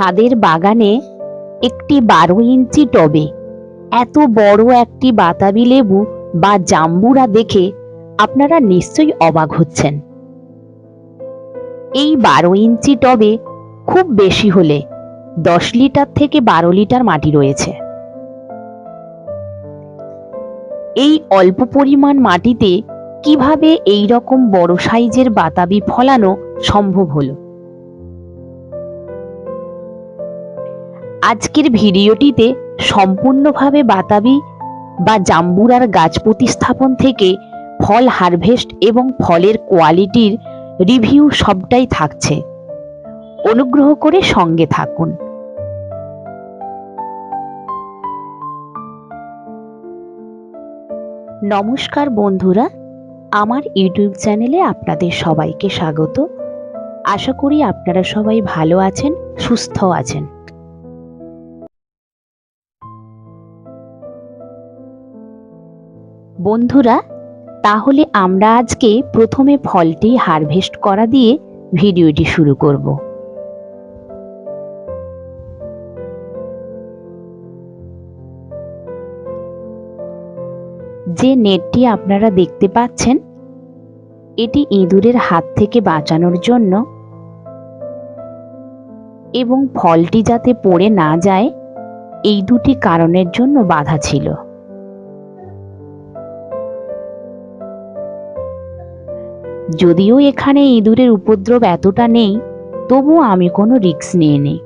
ছাদের বাগানে একটি বারো ইঞ্চি টবে এত বড় একটি বাতাবি লেবু বা জাম্বুরা দেখে আপনারা নিশ্চয়ই অবাক হচ্ছেন। এই বারো ইঞ্চি টবে খুব বেশি হলে দশ লিটার থেকে বারো লিটার মাটি রয়েছে। এই অল্প পরিমাণ মাটিতে কীভাবে এই রকম বড় সাইজের বাতাবি ফলানো সম্ভব হলো? আজকের ভিডিওটিতে সম্পূর্ণভাবে বাতাবি বা জাম্বুরার গাছ প্রতিস্থাপন থেকে ফল হারভেস্ট এবং ফলের কোয়ালিটির রিভিউ সবটাই থাকছে। অনুগ্রহ করে সঙ্গে থাকুন। নমস্কার বন্ধুরা, আমার ইউটিউব চ্যানেলে আপনাদের সবাইকে স্বাগত। আশা করি আপনারা সবাই ভালো আছেন, সুস্থ আছেন। বন্ধুরা, তাহলে আমরা আজকে প্রথমে ফলটি হারভেস্ট করা দিয়ে ভিডিওটি শুরু করব। যে নেটটি আপনারা দেখতে পাচ্ছেন, এটি ইঁদুরের হাত থেকে বাঁচানোর জন্য এবং ফলটি যাতে পড়ে না যায়, এই দুটি কারণের জন্য বাধা ছিল। যদিও এখানে ইঁদুরের উপদ্রব এতটা নেই তবুও আমি কোনো রিস্ক নিয়ে নেই।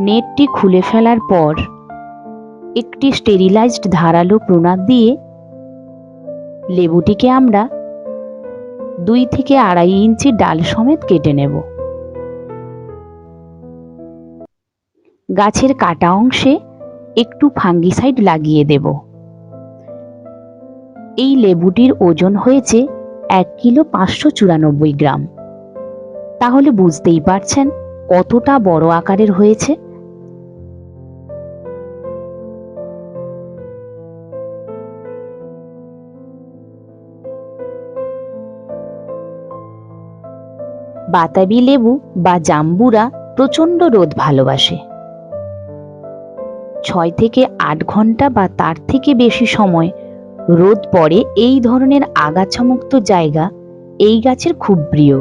নেটটি খুলে ফেলার পর একটি স্টেরিলাইজড ধারালো প্রণাদ দিয়ে লেবুটিকে আমরা দুই থেকে আড়াই ইঞ্চি ডাল সমেত কেটে নেব। গাছের কাটা অংশে একটু ফাঙ্গিসাইড লাগিয়ে দেব। এই লেবুটির ওজন হয়েছে এক কিলো পাঁচশো চুরানব্বই গ্রাম। তাহলে বুঝতেই পারছেন কতটা বড় আকারের হয়েছে বাতাবি লেবু বা জাম্বুরা প্রচণ্ড রোদ ভালোবাসে। ছয় থেকে আট ঘণ্টা বা তার থেকে বেশি সময় রোদ পড়ে এই ধরনের আগাছামুক্ত জায়গা এই গাছের খুব প্রিয়।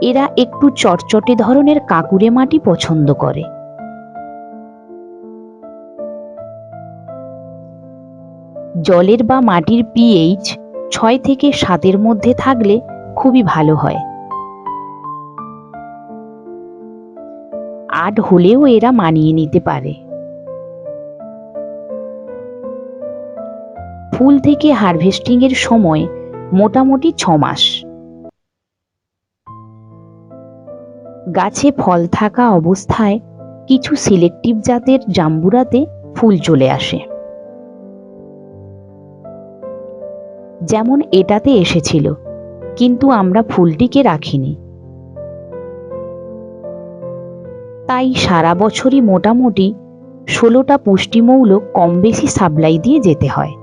এরা একটু চটচটে ধরনের কাঁকুড়ে মাটি পছন্দ করে। জলের বা মাটির পিএইচ ছয় থেকে সাতের মধ্যে থাকলে খুবই ভালো হয়। আট হলেও এরা মানিয়ে নিতে পারে। ফুল থেকে হারভেস্টিং এর সময় মোটামুটি ছ মাস। গাছে ফল থাকা অবস্থায় কিছু সিলেক্টিভ জাতের জাম্বুরাতে ফুল চলে আসে। যেমন এটাতে এসেছিল, কিন্তু আমরা ফুলটিকে রাখিনি। তাই সারা বছরই মোটামুটি ষোলোটা পুষ্টিমৌল কম বেশি সাপ্লাই দিয়ে যেতে হয়।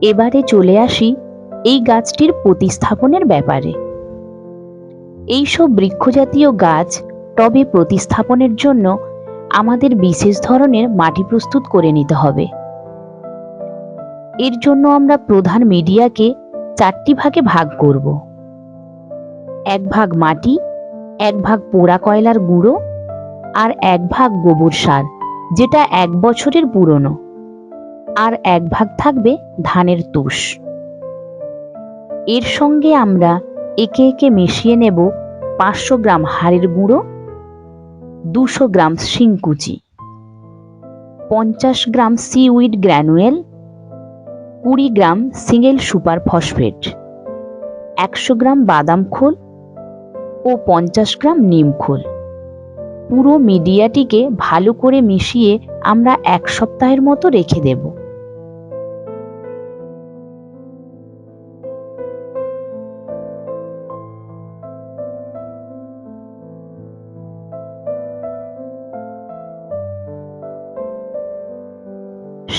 এবারে চলে আসি এই গাছটির প্রতিস্থাপনের ব্যাপারে। এইসব বৃক্ষজাতীয় গাছ টবে প্রতিস্থাপনের জন্য আমাদের বিশেষ ধরনের মাটি প্রস্তুত করে নিতে হবে। এর জন্য আমরা প্রধান মিডিয়াকে চারটি ভাগে ভাগ করব। এক ভাগ মাটি, এক ভাগ পোড়া কয়লার গুঁড়ো আর এক ভাগ গোবর সার, যেটা এক বছরের পুরনো। আর এক ভাগ থাকবে ধানের তুষ। এর সঙ্গে আমরা একে একে মিশিয়ে নেব পাঁচশো গ্রাম হাড়ের গুঁড়ো দুশো গ্রাম শিংকুচি, পঞ্চাশ গ্রাম সিউইড গ্র্যানুয়েল, কুড়ি গ্রাম সিঙ্গেল সুপার ফসফেট, একশো গ্রাম বাদাম খোল ও পঞ্চাশ গ্রাম নিম খোল। পুরো মিডিয়াটিকে ভালো করে মিশিয়ে আমরা এক সপ্তাহের মতো রেখে দেব।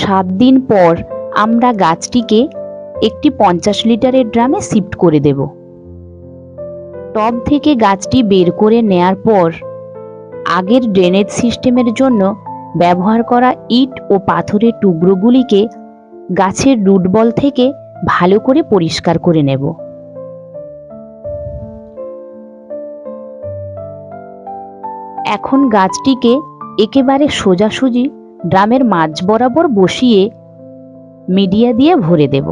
সাত দিন পর আমরা গাছটিকে একটি পঞ্চাশ লিটারের ড্রামে শিফট করে দেব। টব থেকে গাছটি বের করে নেয়ার পর আগের ড্রেনেজ সিস্টেমের জন্য ব্যবহার করা ইট ও পাথরের টুকরোগুলিকে গাছের রুটবল থেকে ভালো করে পরিষ্কার করে নেব। এখন গাছটিকে একেবারে সোজাসুজি ড্রামের মাঝ বরাবর বসিয়ে মিডিয়া দিয়ে ভরে দেব।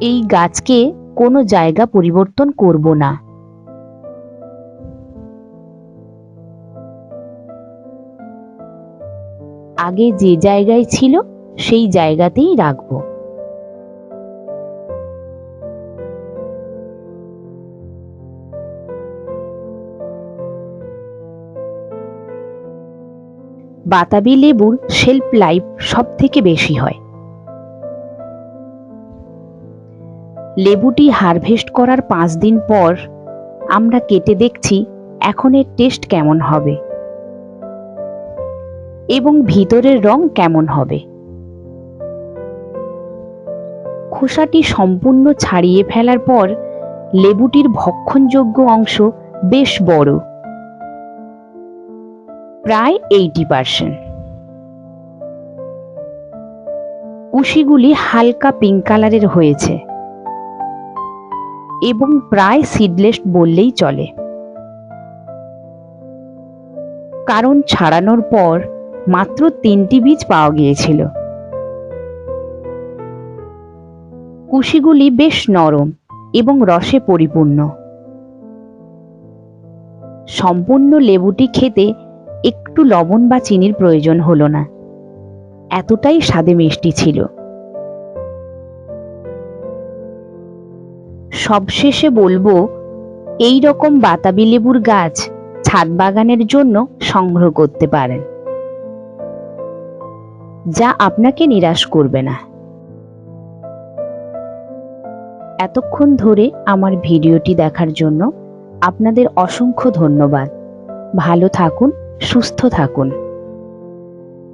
এই গাছকে কোনো জায়গা পরিবর্তন করব না। আগে যে জায়গায় ছিল, সেই জায়গাতেই রাখব। বাতাবি লেবুর শেলফ লাইফ সব থেকে বেশি হয়। লেবুটি হারভেস্ট করার পাঁচ দিন পর আমরা কেটে দেখছি এখন এর টেস্ট কেমন হবে এবং ভিতরের রং কেমন হবে। খোসাটি সম্পূর্ণ ছাড়িয়ে ফেলার পর লেবুটির ভক্ষণযোগ্য অংশ বেশ বড়। প্রায় এইটি পার্সেন্ট কুশিগুলি হালকা পিঙ্ক কালারের হয়েছে এবং প্রায় সিডলেস বললেই চলে। কারণ ছাড়ানোর পর মাত্র তিনটি বীজ পাওয়া গিয়েছিল। কুশিগুলি বেশ নরম এবং রসে পরিপূর্ণ। সম্পূর্ণ লেবুটি খেতে একটু লবণ বা চিনির প্রয়োজন হলো না। এতটাই স্বাদে মিষ্টি ছিল। সবশেষে বলব, এই রকম বাতাবি লেবুর গাছ ছাদ বাগানের জন্য সংগ্রহ করতে পারেন। যা আপনাকে নিরাশ করবে না। এতক্ষণ ধরে আমার ভিডিওটি দেখার জন্য আপনাদের অসংখ্য ধন্যবাদ। ভালো থাকুন সুস্থ থাকুন।